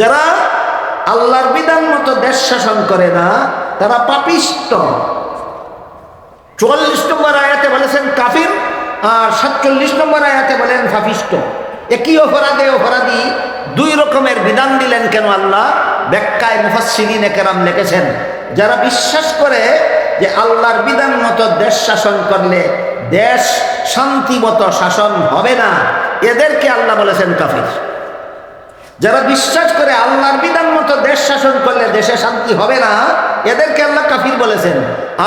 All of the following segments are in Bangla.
যারা আল্লাহর বিধান মতো দেশ শাসন করে না, তারা পাপিষ্ট। চুয়াল্লিশ নম্বর আয়াতে বলেছেন কাফির, আর সাতচল্লিশ নম্বর আয়াতে বলেন ফাফিষ্ট। একই অপরাধে অপরাধী দুই রকমের বিধান দিলেন কেন আল্লাহ? ব্যাখ্যায় মুফাসিরিন একেরাম লিখেছেন যারা বিশ্বাস করে যে আল্লাহর বিধান মতো দেশ শাসন করলে দেশ শান্তিমত শাসন হবে না, এদেরকে আল্লাহ বলেছেন কাফির। যারা বিশ্বাস করে আল্লাহর বিধান মতো দেশ শাসন করলে দেশে শান্তি হবে না, এদেরকে আল্লাহ কাফির বলেছেন।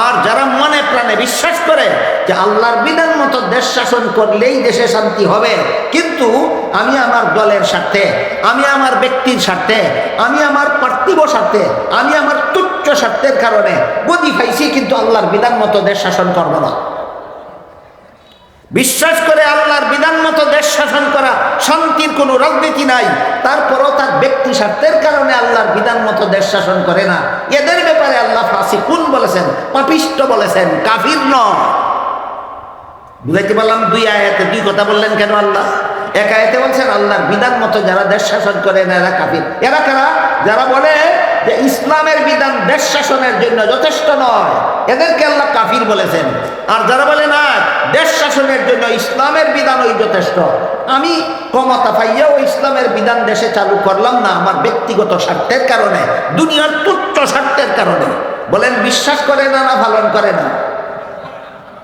আর যারা মনে প্রাণে বিশ্বাস করে যে আল্লাহর বিধান মতো দেশ শাসন করলেই দেশে শান্তি হবে, কিন্তু আমি আমার দলের স্বার্থে, আমি আমার ব্যক্তির স্বার্থে, আমি আমার পার্থিব স্বার্থে, আমি আমার তুচ্ছ স্বার্থের কারণে গদি খাইছি কিন্তু আল্লাহর বিধান মতো দেশ শাসন করব না। বিশ্বাস করে আল্লাহর বিধান মতো দেশ শাসন করা শান্তির কোনো রাজনীতি নাই। তারপরও তার ব্যক্তি স্বার্থের কারণে আল্লাহর বিধান মতো দেশ শাসন করে না। এদের ব্যাপারে আল্লাহ ফাঁসি কোন বলেছেন, পাপিষ্ট বলেছেন, কাফির নয় বুঝাইতে পারলাম দুই আয়াতে দুই কথা বললেন কেন আল্লাহ? এক আয়াতে বলছেন, আল্লাহর বিধান মতো যারা দেশ শাসন করে না, এরা কাফির। এরা কারা? যারা বলে যে ইসলামের বিধান দেশ শাসনের জন্য যথেষ্ট নয়। এদেরকে আল্লাহ কাফির বলেছেন। আর যারা বলে, না, দেশ শাসনের জন্য ইসলামের বিধান ওই যথেষ্ট। আমি ক্ষমতা পাইয়াও ইসলামের বিধান দেশে চালু করলাম না আমার ব্যক্তিগত স্বার্থের কারণে, দুনিয়ার তুচ্ছ স্বার্থের কারণে। বলেন, বিশ্বাস করে না না পালন করে না?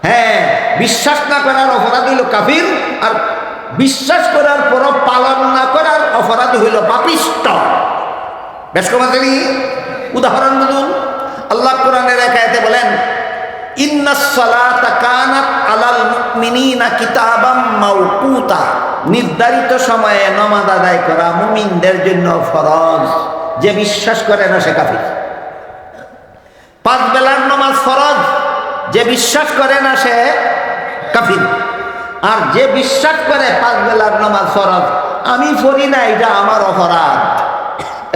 হ্যাঁ বিশ্বাস না করার অপরাধ হইল কাফির, আর বিশ্বাস করার পর পালন না করার অপরাধ হইল পাপিষ্ট। বেশ কমাতেরি উদাহরণ বলুন। আল্লাহ কোরআনের একায়তে বলেন নির্ধারিত সময়ে নমাজ আদায় করা মুমিনদের জন্য ফরজ। যে বিশ্বাস করে না সে কাফির। পাঁচ বেলার নমাজ ফরজ। যে বিশ্বাস করে না সে কাফির। আর যে বিশ্বাস করে পাঁচ বেলার নমাজ ফরজ, আমি পড়ি না, এটা আমার অপরাধ।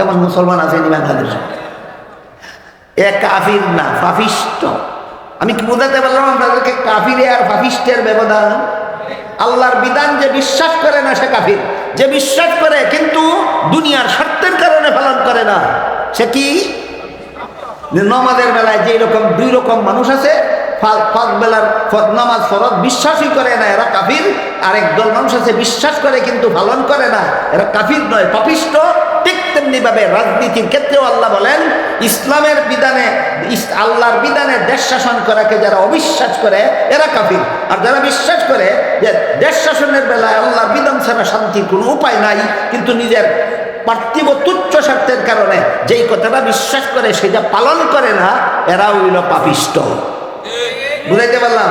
এমন মুসলমান আছে বাংলাদেশে? এ কাফির না, ফাফিষ্ট। আমি কি বোঝাতে পারলাম আপনাদেরকে, কাফিরে আর ফাফিস্টের ব্যবধান? আল্লাহর বিধান যে বিশ্বাস করে না সে কাফির। যে বিশ্বাস করে, কিন্তু দুনিয়ার স্বার্থের কারণে পালন করে না। সে কি? নমাজের বেলায় যে রকম দুই রকম মানুষ আছে পাঁচ বেলার বিশ্বাসই করে না, এরা কাফির। আরেক দল মানুষ আছে, বিশ্বাস করে কিন্তু পালন করে না। এরা কাফির নয়, পাপিষ্ট। ঠিক তেমনি ভাবে রাজনীতির ক্ষেত্রেও আল্লাহ বলেন, ইসলামের বিধানে আল্লাহর বিধানে দেশ শাসন করাকে যারা অবিশ্বাস করে, এরা কাফির। আর যারা বিশ্বাস করে যে দেশ শাসনের বেলায় আল্লাহর বিধান ছাড়া শান্তির কোনো উপায় নাই, কিন্তু নিজের পার্থিব তুচ্ছ স্বার্থের কারণে যেই কথাটা বিশ্বাস করে সেটা পালন করে না, এরা হইল পাপিষ্ট। বুঝাইতে পারলাম?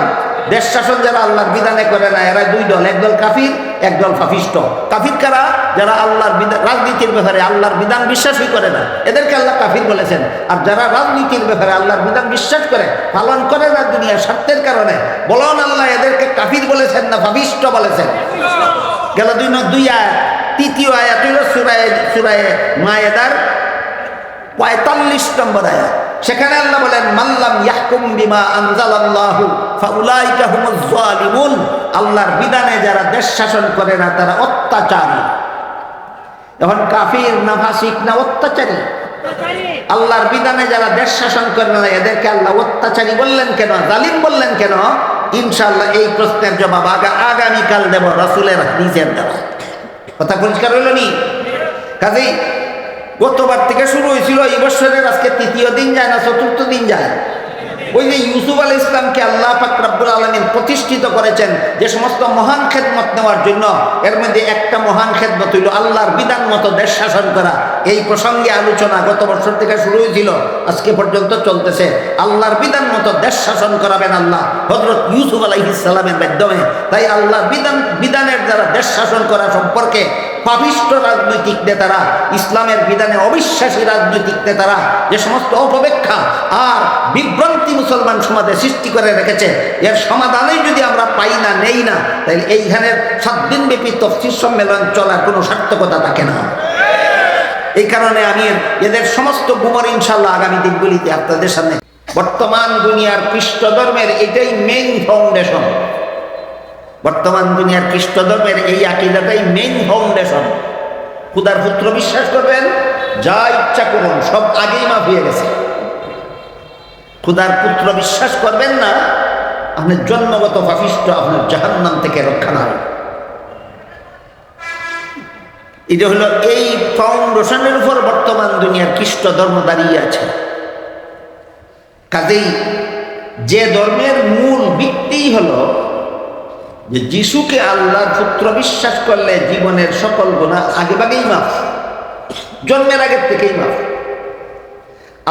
দেশ শাসন যারা আল্লাহর বিধানে করে না, এরা দুই দল একদল কাফির একদল ফাফিষ্ট। কাফির কারা? যারা আল্লাহর বিধান রাজনীতির ব্যাপারে আল্লাহর বিধান বিশ্বাসই করে না। এদেরকে আল্লাহ কাফির বলেছেন। আর যারা রাজনীতির ব্যাপারে আল্লাহর বিধান বিশ্বাস করে, পালন করে না দুনিয়ার স্বার্থের কারণে, বলন আল্লাহ, এদেরকে কাফির বলেছেন না ফাফিষ্ট বলেছেন। গেল দুই নয় দুই আয়াত, তৃতীয় আয়াত হইল সুরায় সুরায় মায়েদার পঁয়তাল্লিশ নম্বর আয়াত। সেখানে আল্লাহ বলেন মাল্লাম ইয়াহকুম বিমা আনজালাল্লাহু ফাউলাইকা হুমুজ জালিমুন আল্লাহর বিধানে যারা দেশ শাসন করে না তারা অত্যাচারী। এখন কাফির না ফাসিক না অত্যাচারী। আল্লাহর বিধানে যারা দেশ শাসন করে না এদেরকে আল্লাহ অত্যাচারী বললেন কেন জালিম বললেন কেন? ইনশাআল্লাহ এই প্রশ্নের জবাব আগা আগামীকাল দেব রসুলের হাদিসের দেওয়া কথা পরিষ্কার হইল নি? কাজেই গতবার থেকে শুরু হয়েছিল, এই বছরের আজকে তৃতীয় দিন যায় না, চতুর্থ দিন যায়। ওই যে ইউসুফ আল ইসলামকে আল্লাহ ফাকরাবুল আলমিন প্রতিষ্ঠিত করেছেন যে সমস্ত মহান খেদমত নেওয়ার জন্য, এর মধ্যে একটা মহান খেদমত হইল আল্লাহর বিধান মতো দেশ শাসন করা। এই প্রসঙ্গে আলোচনা গত বছর থেকে শুরু হয়েছিল, আজকে পর্যন্ত চলতেছে। আল্লাহর বিধান মতো দেশ শাসন করাবেন আল্লাহ হজরত ইউসুফ আলাইসালামের মাধ্যমে। তাই আল্লাহর বিধান, বিধানের দ্বারা দেশ শাসন করা সম্পর্কে পাপিষ্ট রাজনৈতিক নেতারা, ইসলামের বিধানে অবিশ্বাসী রাজনৈতিক নেতারা যে সমস্ত অপব্যাখ্যা আর বিভ্রান্তি মুসলমান সমাজে সৃষ্টি করে রেখেছে, এর সমাধানেই যদি আমরা পাই না, নেই না, তাহলে এইখানের সাত দিনব্যাপী তফসির সম্মেলন চলার কোনো সার্থকতা থাকে না। এই কারণে আমি এদের সমস্ত গুমর ইনশাল্লাহ আগামী দিনগুলিতে আপনাদের সামনে বর্তমান দুনিয়ার খ্রিস্ট ধর্মের এটাই মেইন ফাউন্ডেশন বর্তমান দুনিয়ার খ্রিস্ট ধর্মের এই আকিদাটাই মেইন ফাউন্ডেশন খুদার পুত্র বিশ্বাস করবেন, যা ইচ্ছা করুন, সব আগেই মাফ হয়ে গেছে। খুদার পুত্র বিশ্বাস করবেন না আপনার জন্মগত পাপিষ্ট আপনার জাহান্নাম থেকে রক্ষা না এটা হলো এই ফাউন্ডেশনের উপর বর্তমান দুনিয়ার খ্রিস্ট ধর্ম দাঁড়িয়ে আছে। কাজেই যে ধর্মের মূল ভিত্তিই হলো যে যিশুকে আল্লাহর পুত্র বিশ্বাস করলে জীবনের সকল গুণা আগেভাগেই মাফ, জন্মের আগের থেকেই মাফ।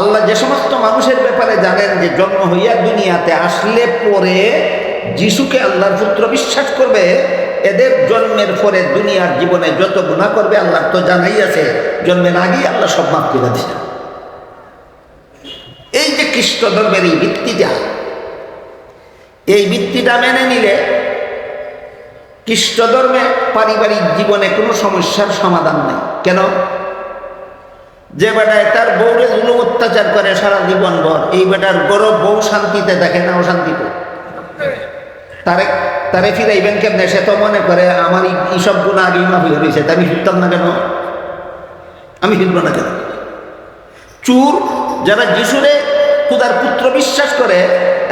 আল্লাহ যে সমস্ত মানুষের ব্যাপারে জানেন যে জন্ম হইয়া দুনিয়াতে আসলে পরে যিশুকে আল্লাহর পুত্র বিশ্বাস করবে, এদের জন্মের পরে দুনিয়ার জীবনে যত গুণা করবে আল্লাহ তো জানাই আছে, জন্মের আগেই আল্লাহ সব মাফ করে দিয়েছে এই যে খ্রিস্ট ধর্মের এই ভিত্তিটা এই ভিত্তিটা মেনে নিলে খ্রিস্ট ধর্মে পারিবারিক জীবনে কোনো সমস্যার সমাধান নেই। কেন? যে বেটায় তার বউরে জুলুম অত্যাচার করে সারা জীবন ভর এই বেটার গরব বউ শান্তিতে দেখে না অশান্তিতে তারে তারে ফিরাইবেন কেমনে? সে তো মনে করে, আমার এইসব গুণ আগেই মাফি হয়েছে আমি ফিরতাম না কেন? আমি ফিরব না কেন? চুর, যারা যিশুরে খুদার পুত্র বিশ্বাস করে,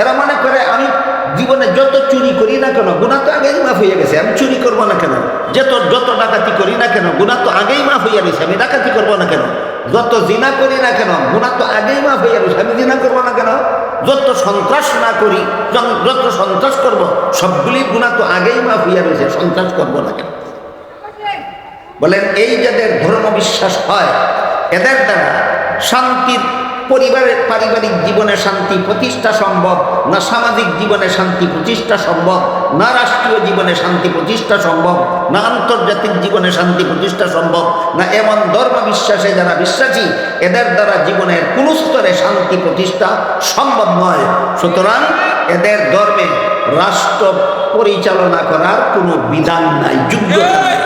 এরা মনে করে, আমি জীবনে যত চুরি করি না কেন গুণা তো আগেই মাফ হয়ে গেছে, আমি চুরি করব না কেন? যত যত ডাকাতি করি না কেন গুণা তো আগেই মাফ হইয়া গেছে, আমি ডাকাতি করব না কেন? যত জিনা করি না কেন গুণা তো আগেই মাফ হইয়া গেছে, আমি জিনা করব না কেন? যত সন্ত্রাস না করি যত সন্ত্রাস করব, সবগুলি গুণা তো আগেই মাফ হইয়া গেছে, সন্ত্রাস করব না কেন? বলেন, এই যাদের ধর্ম বিশ্বাস হয়, এদের দ্বারা শান্তির পরিবারের পারিবারিক জীবনে শান্তি প্রতিষ্ঠা সম্ভব, না সামাজিক জীবনে শান্তি প্রতিষ্ঠা সম্ভব, না রাষ্ট্রীয় জীবনে শান্তি প্রতিষ্ঠা সম্ভব, না আন্তর্জাতিক জীবনে শান্তি প্রতিষ্ঠা সম্ভব, না এমন ধর্ম বিশ্বাসে যারা বিশ্বাসী, এদের দ্বারা জীবনের কোন স্তরে শান্তি প্রতিষ্ঠা সম্ভব নয়। সুতরাং এদের ধর্মে রাষ্ট্র পরিচালনা করার কোনো বিধান নাই, যোগ্যতা নাই।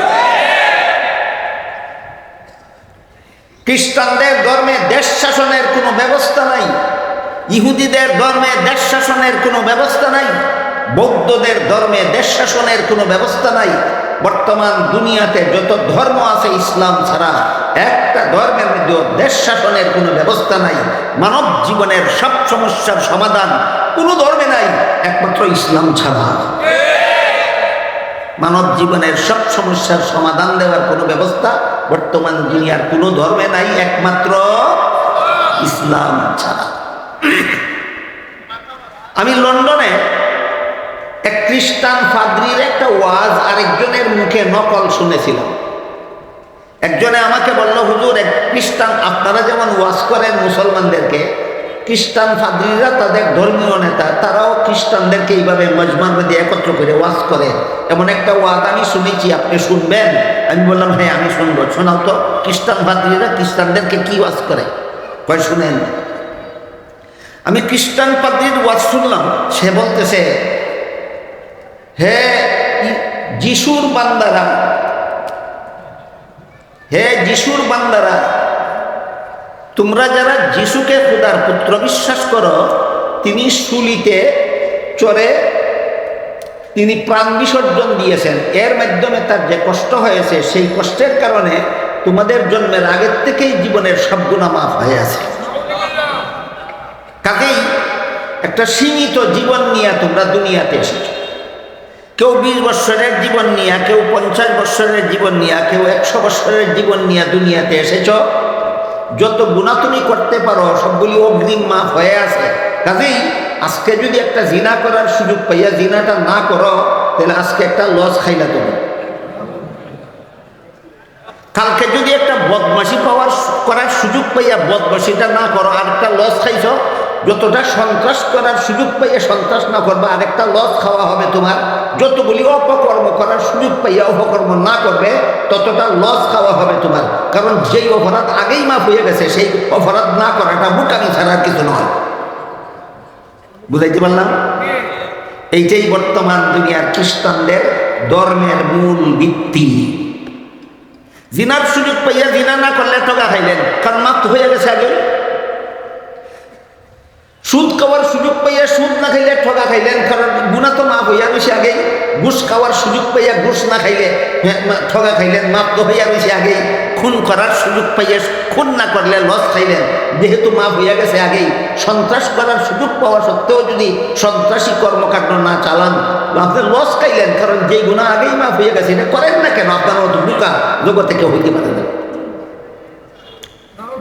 খ্রিস্টানদের ধর্মে দেশ শাসনের কোনো ব্যবস্থা নাই, ইহুদিদের ধর্মে দেশ শাসনের কোনো ব্যবস্থা নাই, বৌদ্ধদের ধর্মে দেশ শাসনের কোনো ব্যবস্থা নাই। বর্তমান দুনিয়াতে যত ধর্ম আছে ইসলাম ছাড়া একটা ধর্মের মধ্যে দেশ শাসনের কোনো ব্যবস্থা নাই। মানব জীবনের সব সমস্যার সমাধান কোনো ধর্মে নাই, একমাত্র ইসলাম ছাড়া। মানব জীবনের সব সমস্যার সমাধান দেওয়ার কোনো ব্যবস্থা বর্তমান দুনিয়ার কোনো ধর্মে নাই, একমাত্র ইসলাম ছাড়া। আমি লন্ডনে এক খ্রিস্টান ফাদ্রির একটা ওয়াজ আরেকজনের মুখে নকল শুনেছিলাম। একজনে আমাকে বলল, হুজুর, এক খ্রিস্টান, আপনারা যেমন ওয়াজ করেন মুসলমানদেরকে খ্রিস্টান ফাদ্রিরা তাদের ধর্মীয় নেতা, তারাও খ্রিস্টানদেরকে এইভাবে মজমার মধ্যে একত্র করে ওয়াজ করে। এমন একটা ওয়াজ আমি শুনেছি, আপনি শুনবেন? আমি বললাম হ্যাঁ আমি শুনব। শোনাও তো, খ্রিস্টান ফাদ্রিরা খ্রিস্টানদেরকে কি ওয়াজ করে? কয়, শুনেন। আমি খ্রিস্টান পাদ্রির ওয়াজ শুনলাম, সে বলতেছে, হে যিশুর বান্দারা, হে যিশুর বান্দারা তোমরা যারা যিশুকে খুদার পুত্র বিশ্বাস করো, তিনি শুলিতে চড়ে তিনি প্রাণ বিসর্জন দিয়েছেন। এর মাধ্যমে তার যে কষ্ট হয়েছে, সেই কষ্টের কারণে তোমাদের জন্মের আগের থেকেই জীবনের সব গুণা মাফ হয়ে আছে। কাজেই একটা সীমিত জীবন নিয়ে তোমরা দুনিয়াতে এসেছ। কেউ বিশ বৎসরের জীবন নিয়ে, কেউ পঞ্চাশ বৎসরের জীবন নিয়ে, কেউ একশো বৎসরের জীবন নিয়ে দুনিয়াতে এসেছ। যত গুণা তুমি করতে পারো, সবগুলি অগ্রিম মাফ হয়ে আছে। কাজেই আজকে যদি একটা জিনা করার সুযোগ পাইয়া জিনাটা না করো, তাহলে আজকে একটা লস খাইলা তুমি। কালকে যদি একটা বদমাসি পাওয়ার করার সুযোগ পাইয়া বদমাসিটা না করো আর একটা লস খাইছ, যতটা সন্ত্রাস করার সুযোগ পাইয়া সন্ত্রাস না করবে, আরেকটা লস খাওয়া হবে তোমার। যতগুলি অপকর্ম করার সুযোগ পাইয়া অপকর্ম না করবে, ততটা লস খাওয়া হবে তোমার। কারণ যেই অপরাধ আগেই মাফ হয়ে গেছে, সেই অপরাধ না করাটা বুটানি ছাড়া আর কিছু নয়। বুঝাইতে পারলাম? এইটাই বর্তমান দুনিয়ার খ্রিস্টানদের ধর্মের মূল ভিত্তি। জিনার সুযোগ পাইয়া জিনা না করলে টকা খাইলেন, কারণ মাপ হয়ে গেছে আগে। সুদ খাওয়ার সুযোগ পাইয়া সুদ না খাইলে ঠগা খাইলেন কারণ গুণা তো মাপ হইয়া রয়েছে আগেই। ঘুষ খাওয়ার সুযোগ পাইয়া ঘুষ না খাইলে হ্যাঁ, ঠগা খাইলেন মাপ তো হইয়া রয়েছে আগেই। খুন করার সুযোগ পাইয়া খুন না করলে লস খাইলেন যেহেতু মাপ হইয়া গেছে আগেই। সন্ত্রাস করার সুযোগ পাওয়া সত্ত্বেও যদি সন্ত্রাসী কর্মকাণ্ড না চালান আপনি লস খাইলেন কারণ যে গুণা আগেই মাপ হইয়া গেছে এটা করেন না কেন? আপনার মতো বোকা জগতে কেউ হইতে পারে না।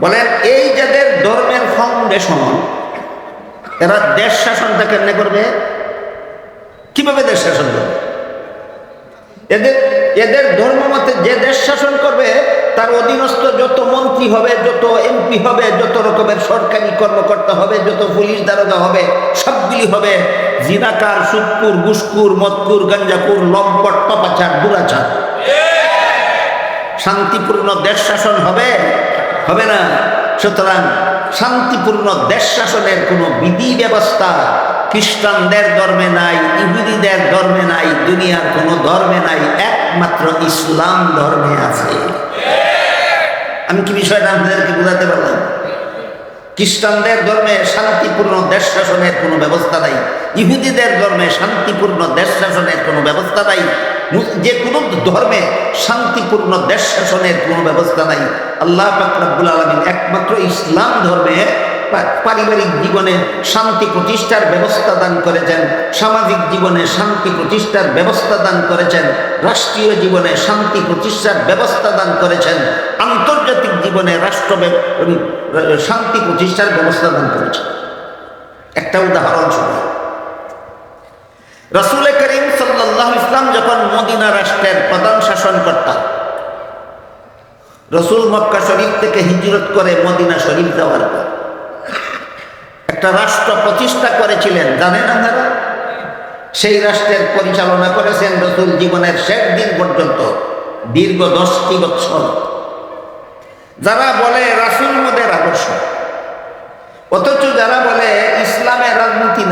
বলেন এই যাদের ধর্মের ফাউন্ডেশন এরা দেশ শাসনটা কেমনে করবে? কীভাবে দেশ শাসন করবে? এদের এদের ধর্ম মতে যে দেশ শাসন করবে, তার অধীনস্থ যত মন্ত্রী হবে, যত এমপি হবে, যত রকমের সরকারি কর্মকর্তা হবে, যত পুলিশ দারোগা হবে, সবগুলি হবে জিনাকার সুদপুর গুসকুর, মদকুর, গঞ্জাকুর, লম্পট পাপাচার দুরাচার। শান্তিপূর্ণ দেশ শাসন হবে? হবে না। সুতরাং শান্তিপূর্ণ দেশ শাসনের কোনো বিধি ব্যবস্থা খ্রিস্টানদের ধর্মে নাই, ইহুদিদের ধর্মে নাই, দুনিয়ার কোনো ধর্মে নাই, একমাত্র ইসলাম ধর্মে আছে। আমি কি বিষয়টা আপনাদেরকে বোঝাতে পারলাম? খ্রিস্টানদের ধর্মে শান্তিপূর্ণ দেশ শাসনের কোনো ব্যবস্থা নাই ইহুদিদের ধর্মে শান্তিপূর্ণ দেশ শাসনের কোনো ব্যবস্থা নাই। যে কোনো ধর্মে শান্তিপূর্ণ দেশ শাসনের কোনো ব্যবস্থা নাই। আল্লাহ ফাকরাবুল আলমিন একমাত্র ইসলাম ধর্মে পারিবারিক জীবনে শান্তি প্রতিষ্ঠার ব্যবস্থা দান করেছেন। সামাজিক জীবনে শান্তি প্রতিষ্ঠার ব্যবস্থা দান করেছেন। রাষ্ট্রীয় জীবনে শান্তি প্রতিষ্ঠার ব্যবস্থা দান করেছেন। আন্তর্জাতিক জীবনে রাষ্ট্র শান্তি প্রতিষ্ঠার ব্যবস্থা দান করেছেন। একটা উদাহরণ শুনে রসুল করিম সাল্লাহ ইসলাম যখন মদিনা রাষ্ট্রের প্রধান শাসনকর্তা রসুল মক্কা শরীফ থেকে হিজরত করে মদিনা শরীফ যাওয়ার পর একটা রাষ্ট্র প্রতিষ্ঠা করেছিলেন, জানেন আপনারা? সেই রাষ্ট্রের পরিচালনা করেছেন রসুল জীবনের শেষ দিন পর্যন্ত, দীর্ঘ দশটি বৎসর যারা বলে রাসুল মদের আদর্শ, অথচ যারা বলে ইসলামের রাজনীতি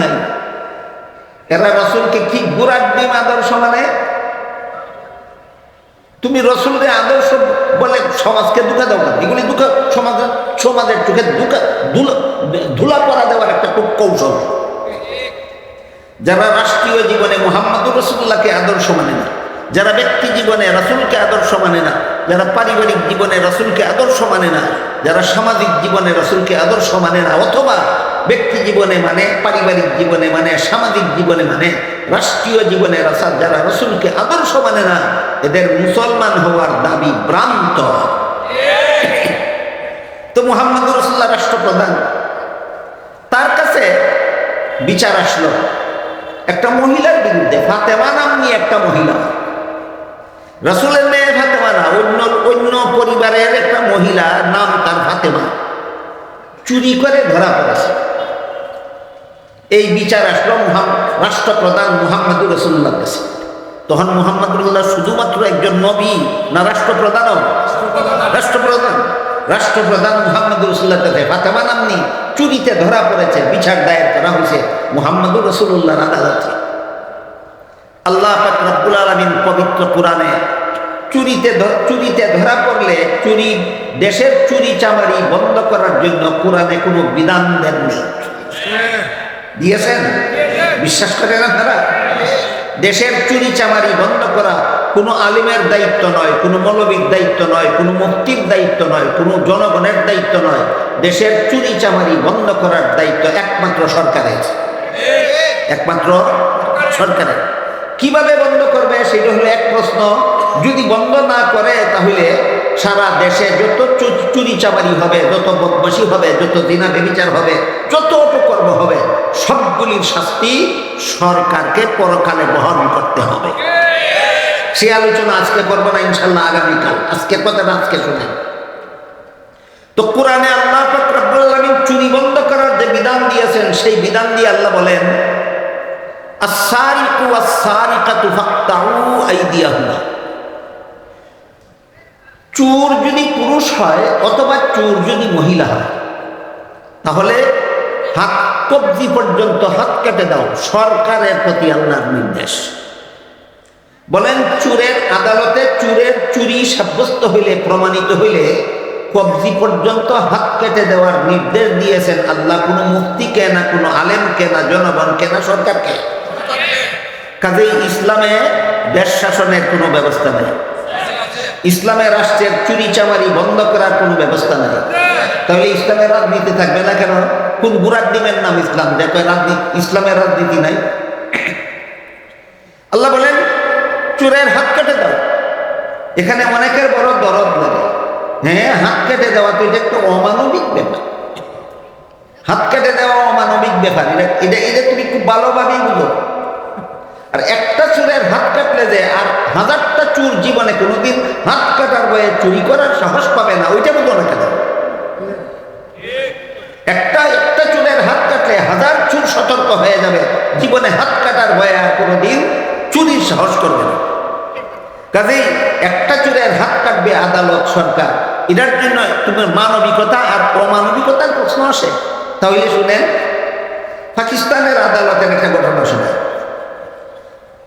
এরা রসুলকে কি গুরাট ডিম আদর্শ মানে তুমি রসুলকে আদর্শ বলে সমাজকে দুঃখা দাও কেন? এগুলি দুঃখ সমাজ সমাজের চোখে দুঃখা, ধুলা পরা দেওয়ার একটা খুব কৌশল যারা রাষ্ট্রীয় জীবনে মোহাম্মদুর রসুল্লাহকে আদর্শ মানে না, যারা ব্যক্তি জীবনে রাসুলকে আদর্শ মানে না, যারা পারিবারিক জীবনে রাসুলকে আদর্শ মানে না, যারা সামাজিক জীবনে রাসুলকে আদর্শ মানে না, অথবা ব্যক্তি জীবনে মানে পারিবারিক জীবনে মানে সামাজিক জীবনে মানে রাষ্ট্রীয় জীবনে রাসা যারা রসুলকে আদর্শ মানে না, এদের মুসলমান হওয়ার দাবি ভ্রান্ত। তো মোহাম্মদ রসুল্লাহ রাষ্ট্রপ্রধান, তার কাছে বিচার আসলো। একটা মহিলার বিরুদ্ধে, ফাতেমা নাম নিয়ে একটা মহিলা। রসুলের মেয়ে ফাতেমা না, অন্য অন্য পরিবারের একটা মহিলা নাম তার ফাতেমা। চুরি করে ধরা পড়েছে। এই বিচার আসলো রাষ্ট্রপ্রধান মুহাম্মদুর রসুল্লাহ কাছে। তখন মুহাম্মদুল্লাহ শুধুমাত্র একজন নবী না রাষ্ট্রপ্রধানও? রাষ্ট্রপ্রধান। রাষ্ট্রপ্রধান মুহাম্মদ রসুল্লাহ কাছে ফাতেমা নামনি, চুরিতে ধরা পড়েছে, বিচার দায়ের করা হয়েছে মুহাম্মদুর রসুল্লাহর আদালতে। আল্লাহ রব্বুল আলমিন পবিত্র কোরআনে চুরিতে চুরিতে ধরা পড়লে চুরি, দেশের চুরি চামারি বন্ধ করার জন্য কোরআনে কোনো বিধান দেননি। দিয়েছেন। বিশ্বাস করে না তারা দেশের চুরি চামারি বন্ধ করা কোনো আলিমের দায়িত্ব নয়, কোনো মৌলবীর দায়িত্ব নয়, কোনো মুক্তির দায়িত্ব নয়, কোনো জনগণের দায়িত্ব নয়। দেশের চুরি চামারি বন্ধ করার দায়িত্ব একমাত্র সরকারের। একমাত্র সরকারের। কীভাবে বন্ধ করবে সেটা হলো এক প্রশ্ন। যদি বন্ধ না করে, তাহলে সারা দেশে যত চুরি চামারি হবে, যত বদমাসি হবে, যত দিনা বেবিচার হবে, যত অপকর্ম হবে, সবগুলির শাস্তি সরকারকে পরকালে বহন করতে হবে। সে আলোচনা আজকে করব না ইনশাল্লাহ আগামীকাল। আজকে কথাটা আজকে শুনেন তো কোরআনে আল্লাহ চুরি বন্ধ করার যে বিধান দিয়েছেন, সেই বিধান দিয়ে আল্লাহ বলেন চোর যদি পুরুষ হয় অথবা চোর যদি মহিলা হয়, তাহলে হাত কবজি পর্যন্ত হাত কেটে দাও, সরকারের প্রতি আল্লাহর নির্দেশ। বলেন, চুরের আদালতে চুরের চুরি সাব্যস্ত হইলে, প্রমাণিত হইলে কবজি পর্যন্ত হাত কেটে দেওয়ার নির্দেশ দিয়েছেন আল্লাহ, কোনো মুক্তিকে না, কোনো আলেমকে না, জনগণকে না, সরকারকে। কাজেই ইসলামে দেশ শাসনের কোনো ব্যবস্থা নেই। ইসলামের রাষ্ট্রের চুরি চামারি বন্ধ করার কোনো ব্যবস্থা নেই। তাহলে ইসলামের রাজনীতি থাকবে না কেন? কোন বুড়ার ডিমের নাম ইসলাম? দেখো রাজনীতি, ইসলামের রাজনীতি নাই। আল্লাহ বলেন, চোরের হাত কেটে দাও। এখানে অনেকের বড় দরদ লাগে। হ্যাঁ হাত কেটে দেওয়া তো এটা একটা অমানবিক ব্যাপার। হাত কেটে দেওয়া অমানবিক ব্যাপার। এটা এটা এটা তুমি খুব ভালোভাবেই বুঝো। চুরের হাত কাটলে যে আর হাজারটা চুর জীবনে কোনোদিন হাত কাটার বয়ে চুরি করার সাহস পাবে না, ওইটা বুঝো না কেন? একটা একটা চুরের হাত কাটলে হাজার চুর সতর্ক হয়ে যাবে, জীবনে হাত কাটার ভয়ে আর কোনোদিন চুরির সাহস করবে না। কাজেই একটা চুরের হাত কাটবে আদালত সরকার, এটার জন্য তোমার মানবিকতা আর অমানবিকতার প্রশ্ন আসে। তাহলে শুনেন, পাকিস্তানের আদালতের একটা ঘটনা শোনায়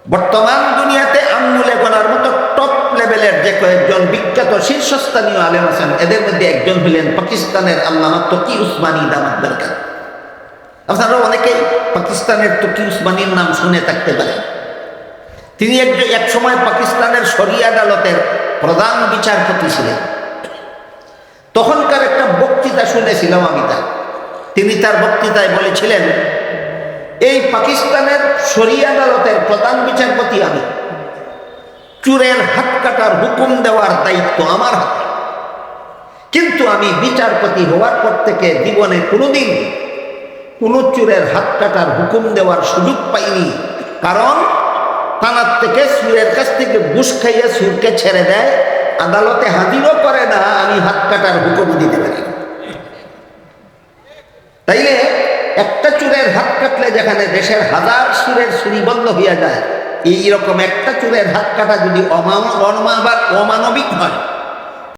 বর্তমান দুনিয়াতে আঙ্গুলে গোনার মতো টপ লেভেলের যে কয়েকজন বিখ্যাত শীর্ষস্থানীয় আলেম আছেন, এদের মধ্যে একজন হলেন পাকিস্তানের আল্লামা তকি উসমানী দামাত দরকার আপনারা অনেকেই পাকিস্তানের তকি উসমানীর নাম শুনে থাকতে পারেন। তিনি একজন এক সময় পাকিস্তানের শরিয়া আদালতের প্রধান বিচারপতি ছিলেন। তখনকার একটা বক্তৃতা শুনেছিলাম আমি তার। তিনি তার বক্তৃতায় বলেছিলেন এই পাকিস্তানের শরিয়া আদালতের প্রধান বিচারপতি আমি। চুরের হাত কাটার হুকুম দেওয়ার দায়িত্ব আমার হাতে। কিন্তু আমি বিচারপতি হওয়ার পর থেকে জীবনে কোনোদিন কোনো চুরের হাত কাটার হুকুম দেওয়ার সুযোগ পাইনি। কারণ থানার থেকে সুরের কাছ থেকে ঘুষ খাইয়ে সুরকে ছেড়ে দেয়, আদালতে হাজিরও করে না, আমি হাত কাটার হুকুম দিতে পারি তাইলে একটা চুরের হাত কাটলে যেখানে দেশের হাজার সুরের সুরি বন্ধ হইয়া যায়, এইরকম একটা চুরের হাত কাটা যদি অমানবিক হয়